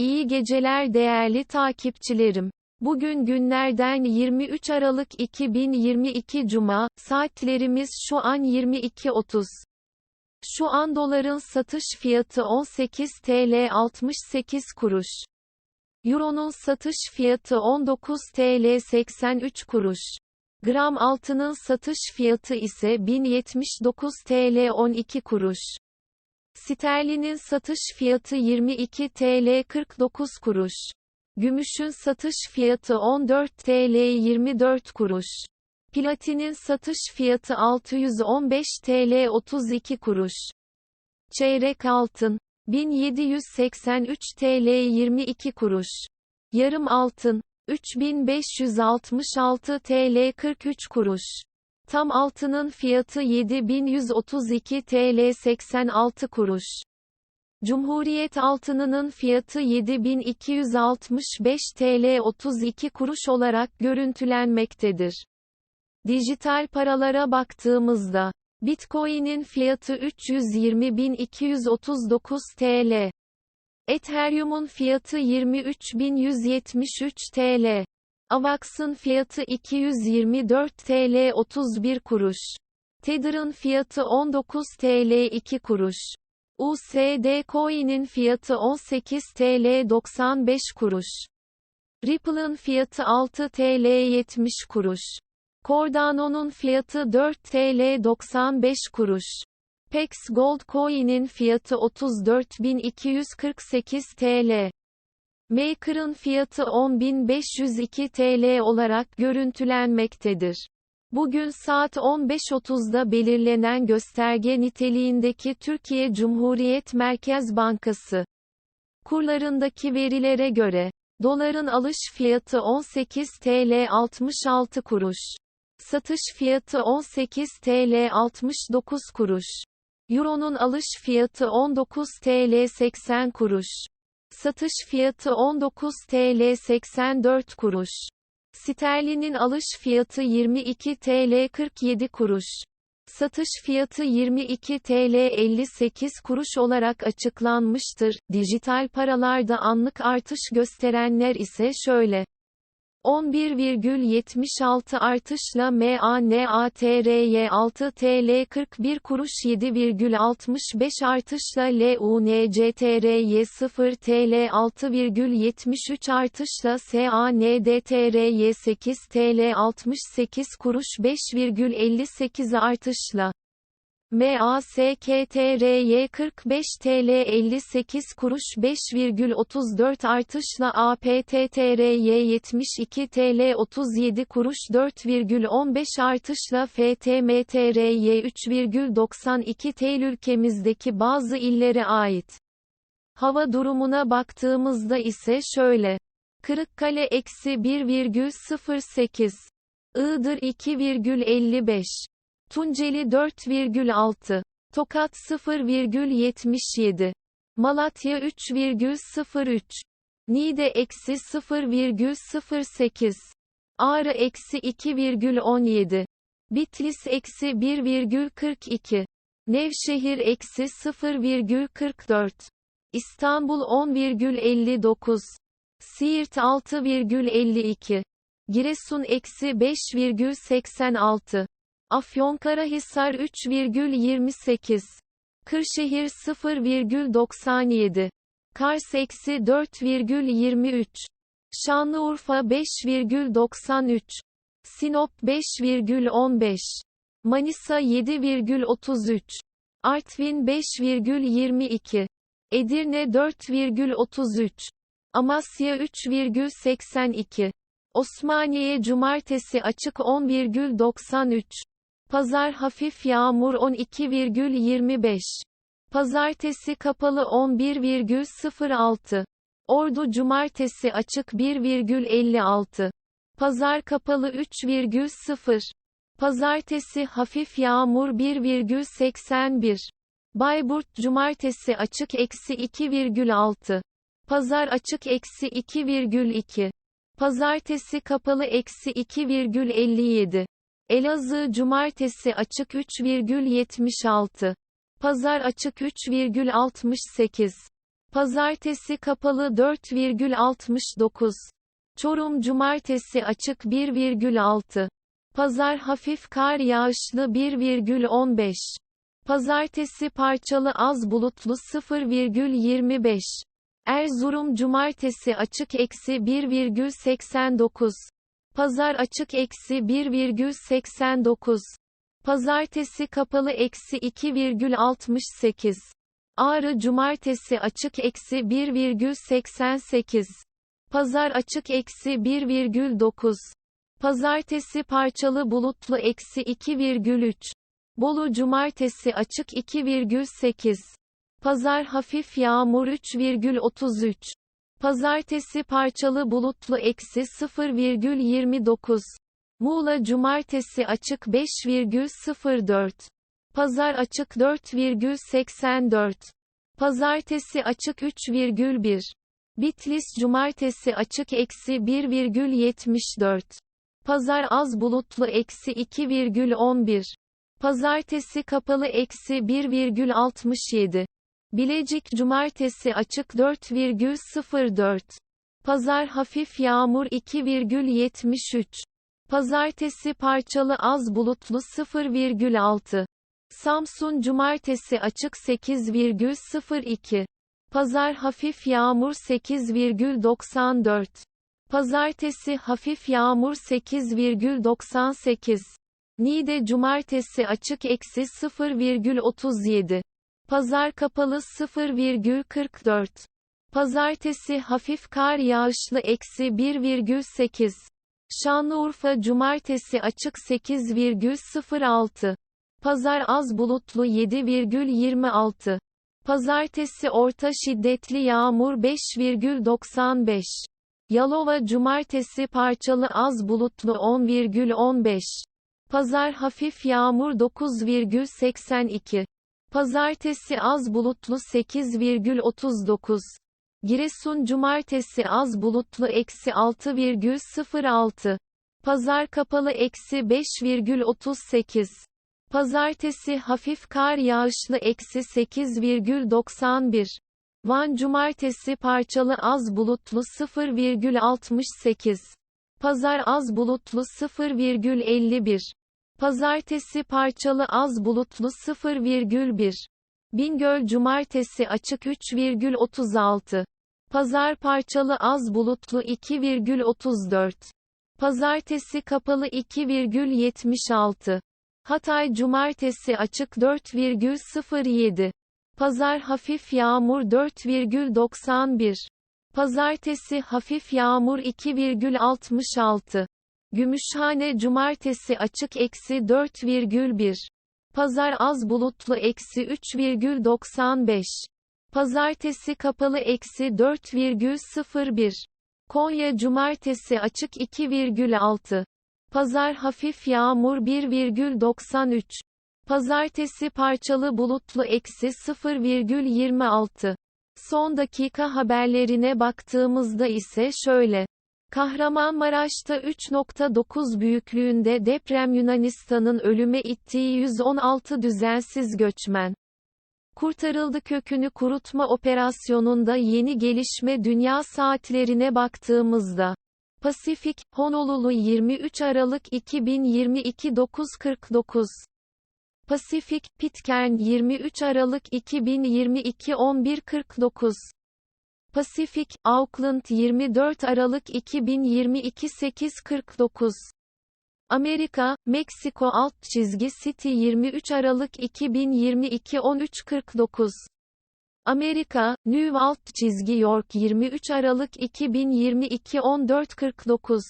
İyi geceler değerli takipçilerim. Bugün günlerden 23 Aralık 2022 Cuma, saatlerimiz şu an 22.30. Şu an doların satış fiyatı 18 TL 68 kuruş. Euronun satış fiyatı 19 TL 83 kuruş. Gram altının satış fiyatı ise 1079 TL 12 kuruş. Sterlinin satış fiyatı 22 TL 49 kuruş. Gümüşün satış fiyatı 14 TL 24 kuruş. Platinin satış fiyatı 615 TL 32 kuruş. Çeyrek altın 1783 TL 22 kuruş. Yarım altın 3566 TL 43 kuruş. Tam altının fiyatı 7132 TL 86 kuruş. Cumhuriyet altınının fiyatı 7265 TL 32 kuruş olarak görüntülenmektedir. Dijital paralara baktığımızda, Bitcoin'in fiyatı 320.239 TL. Ethereum'un fiyatı 23.173 TL. Avax'ın fiyatı 224 TL 31 kuruş. Tether'ın fiyatı 19 TL 2 kuruş. USD Coin'in fiyatı 18 TL 95 kuruş. Ripple'ın fiyatı 6 TL 70 kuruş. Cardano'nun fiyatı 4 TL 95 kuruş. Pex Gold Coin'in fiyatı 34.248 TL. Maker'ın fiyatı 10.502 TL olarak görüntülenmektedir. Bugün saat 15.30'da belirlenen gösterge niteliğindeki Türkiye Cumhuriyet Merkez Bankası kurlarındaki verilere göre, doların alış fiyatı 18 TL 66 kuruş, satış fiyatı 18 TL 69 kuruş, Euro'nun alış fiyatı 19 TL 80 kuruş, satış fiyatı 19 TL 84 kuruş. Sterlinin alış fiyatı 22 TL 47 kuruş. Satış fiyatı 22 TL 58 kuruş olarak açıklanmıştır. Dijital paralarda anlık artış gösterenler ise şöyle. 11,76 artışla MANATRY 6 TL 41 kuruş 7,65 artışla LUNCTRY 0 TL 6,73 artışla SANDTRY 8 TL 68 kuruş 5,58 artışla MASKTRY 45 TL 58 kuruş 5,34 artışla APTTRY 72 TL 37 kuruş 4,15 artışla FTMTRY 3,92 TL ülkemizdeki bazı illere ait. Hava durumuna baktığımızda ise şöyle. Kırıkkale eksi 1,08. Iğdır 2,55. Tunceli 4,6. Tokat 0,77. Malatya 3,03. Niğde eksi 0,08. Ağrı eksi 2,17. Bitlis eksi 1,42. Nevşehir eksi 0,44. İstanbul 10,59. Siirt 6,52. Giresun eksi 5,86. Afyonkarahisar 3,28. Kırşehir 0,97. Kars eksi 4,23. Şanlıurfa 5,93. Sinop 5,15. Manisa 7,33. Artvin 5,22. Edirne 4,33. Amasya 3,82. Osmaniye Cumartesi açık 10,93. Pazar hafif yağmur 12,25. Pazartesi kapalı 11,06. Ordu Cumartesi açık 1,56. Pazar kapalı 3,0. Pazartesi hafif yağmur 1,81. Bayburt Cumartesi açık eksi 2,6. Pazar açık eksi 2,2. Pazartesi kapalı eksi 2,57. Elazığ Cumartesi açık 3,76. Pazar açık 3,68. Pazartesi kapalı 4,69. Çorum Cumartesi açık 1,6. Pazar hafif kar yağışlı 1,15. Pazartesi parçalı az bulutlu 0,25. Erzurum Cumartesi açık eksi 1,89. Pazar açık eksi 1,89. Pazartesi kapalı eksi 2,68. Ağrı Cumartesi açık eksi 1,88. Pazar açık eksi 1,9. Pazartesi parçalı bulutlu eksi 2,3. Bolu Cumartesi açık 2,8. Pazar hafif yağmur 3,33. Pazartesi parçalı bulutlu eksi 0,29. Muğla Cumartesi açık 5,04. Pazar açık 4,84. Pazartesi açık 3,1. Bitlis Cumartesi açık eksi 1,74. Pazar az bulutlu eksi 2,11. Pazartesi kapalı eksi 1,67. Bilecik Cumartesi açık 4,04. Pazar hafif yağmur 2,73. Pazartesi parçalı az bulutlu 0,6. Samsun Cumartesi açık 8,02. Pazar hafif yağmur 8,94. Pazartesi hafif yağmur 8,98. Niğde Cumartesi açık eksi 0,37. Pazar kapalı 0,44. Pazartesi hafif kar yağışlı eksi 1,8. Şanlıurfa Cumartesi açık 8,06. Pazar az bulutlu 7,26. Pazartesi orta şiddetli yağmur 5,95. Yalova Cumartesi parçalı az bulutlu 10,15. Pazar hafif yağmur 9,82. Pazartesi az bulutlu 8,39. Giresun Cumartesi az bulutlu eksi 6,06. Pazar kapalı eksi 5,38. Pazartesi hafif kar yağışlı eksi 8,91. Van Cumartesi parçalı az bulutlu 0,68. Pazar az bulutlu 0,51. Pazartesi parçalı az bulutlu 0,1. Bingöl Cumartesi açık 3,36. Pazar parçalı az bulutlu 2,34. Pazartesi kapalı 2,76. Hatay Cumartesi açık 4,07. Pazar hafif yağmur 4,91. Pazartesi hafif yağmur 2,66. Gümüşhane Cumartesi açık eksi 4,1. Pazar az bulutlu eksi 3,95. Pazartesi kapalı eksi 4,01. Konya Cumartesi açık 2,6. Pazar hafif yağmur 1,93. Pazartesi parçalı bulutlu eksi 0,26. Son dakika haberlerine baktığımızda ise şöyle. Kahramanmaraş'ta 3.9 büyüklüğünde deprem Yunanistan'ın ölüme ittiği 116 düzensiz göçmen. Kurtarıldı kökünü kurutma operasyonunda yeni gelişme dünya saatlerine baktığımızda. Pasifik, Honolulu 23 Aralık 2022 9.49 Pasifik, Pitcairn 23 Aralık 2022 11.49 Pasifik, Auckland 24 Aralık 2022 8.49 Amerika, Meksiko alt çizgi City 23 Aralık 2022 13.49 Amerika, New alt çizgi York 23 Aralık 2022 14.49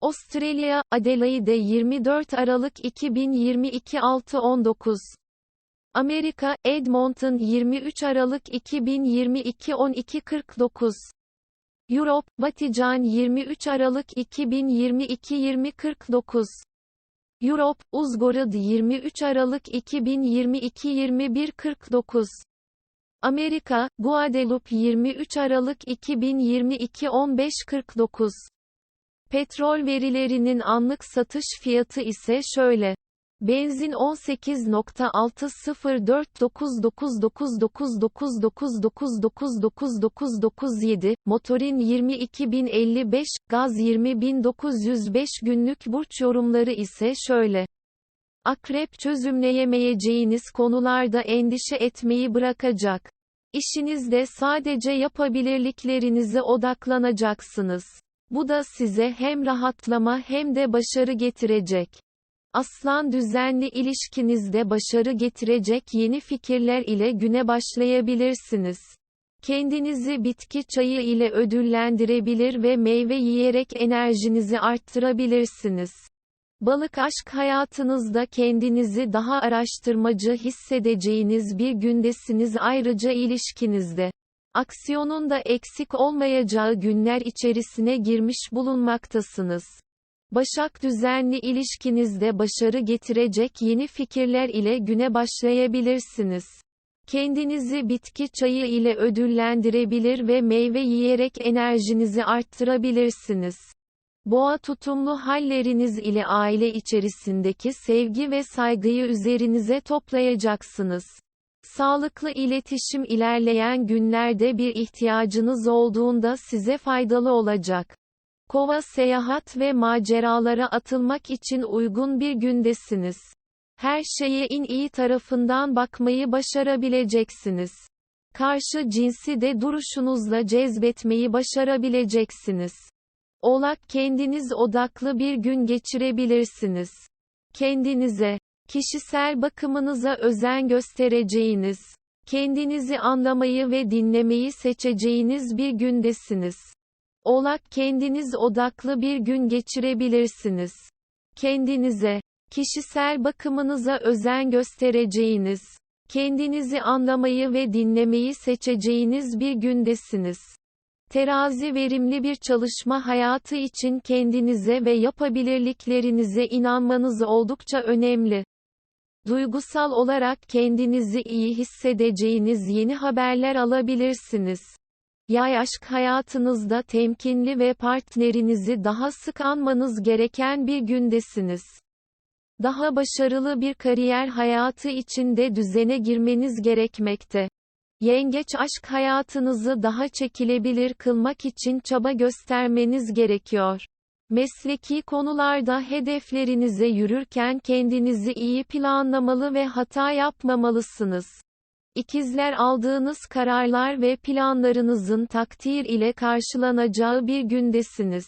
Avustralya, Adelaide 24 Aralık 2022 6.19 Amerika, Edmonton 23 Aralık 2022 12.49 Europe, Vatican 23 Aralık 2022 20.49 Europe, Uzgorod 23 Aralık 2022 21.49 Amerika, Guadeloupe 23 Aralık 2022 15.49 Petrol verilerinin anlık satış fiyatı ise şöyle Benzin 18.04999999999997, motorin 22055, gaz 20905 günlük burç yorumları ise şöyle. Akrep çözümleyemeyeceğiniz konularda endişe etmeyi bırakacak. İşinizde sadece yapabilirliklerinize odaklanacaksınız. Bu da size hem rahatlama hem de başarı getirecek. Aslan düzenli ilişkinizde başarı getirecek yeni fikirler ile güne başlayabilirsiniz. Kendinizi bitki çayı ile ödüllendirebilir ve meyve yiyerek enerjinizi arttırabilirsiniz. Balık aşk hayatınızda kendinizi daha araştırmacı hissedeceğiniz bir gündesiniz ayrıca ilişkinizde. Aksiyonun da eksik olmayacağı günler içerisine girmiş bulunmaktasınız. Başak düzenli ilişkinizde başarı getirecek yeni fikirler ile güne başlayabilirsiniz. Kendinizi bitki çayı ile ödüllendirebilir ve meyve yiyerek enerjinizi arttırabilirsiniz. Boğa tutumlu halleriniz ile aile içerisindeki sevgi ve saygıyı üzerinize toplayacaksınız. Sağlıklı iletişim ilerleyen günlerde bir ihtiyacınız olduğunda size faydalı olacak. Kova seyahat ve maceralara atılmak için uygun bir gündesiniz. Her şeye in iyi tarafından bakmayı başarabileceksiniz. Karşı cinsi de duruşunuzla cezbetmeyi başarabileceksiniz. Oğlak kendiniz odaklı bir gün geçirebilirsiniz. Kendinize, kişisel bakımınıza özen göstereceğiniz, kendinizi anlamayı ve dinlemeyi seçeceğiniz bir gündesiniz. Oğlak kendiniz odaklı bir gün geçirebilirsiniz. Kendinize, kişisel bakımınıza özen göstereceğiniz, kendinizi anlamayı ve dinlemeyi seçeceğiniz bir gündesiniz. Terazi verimli bir çalışma hayatı için kendinize ve yapabilirliklerinize inanmanız oldukça önemli. Duygusal olarak kendinizi iyi hissedeceğiniz yeni haberler alabilirsiniz. Yay aşk hayatınızda temkinli ve partnerinizi daha sık anmanız gereken bir gündesiniz. Daha başarılı bir kariyer hayatı içinde düzene girmeniz gerekmekte. Yengeç aşk hayatınızı daha çekilebilir kılmak için çaba göstermeniz gerekiyor. Mesleki konularda hedeflerinize yürürken kendinizi iyi planlamalı ve hata yapmamalısınız. İkizler aldığınız kararlar ve planlarınızın takdir ile karşılanacağı bir gündesiniz.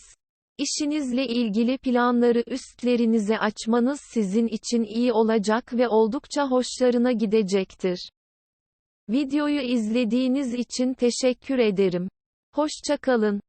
İşinizle ilgili planları üstlerinize açmanız sizin için iyi olacak ve oldukça hoşlarına gidecektir. Videoyu izlediğiniz için teşekkür ederim. Hoşçakalın.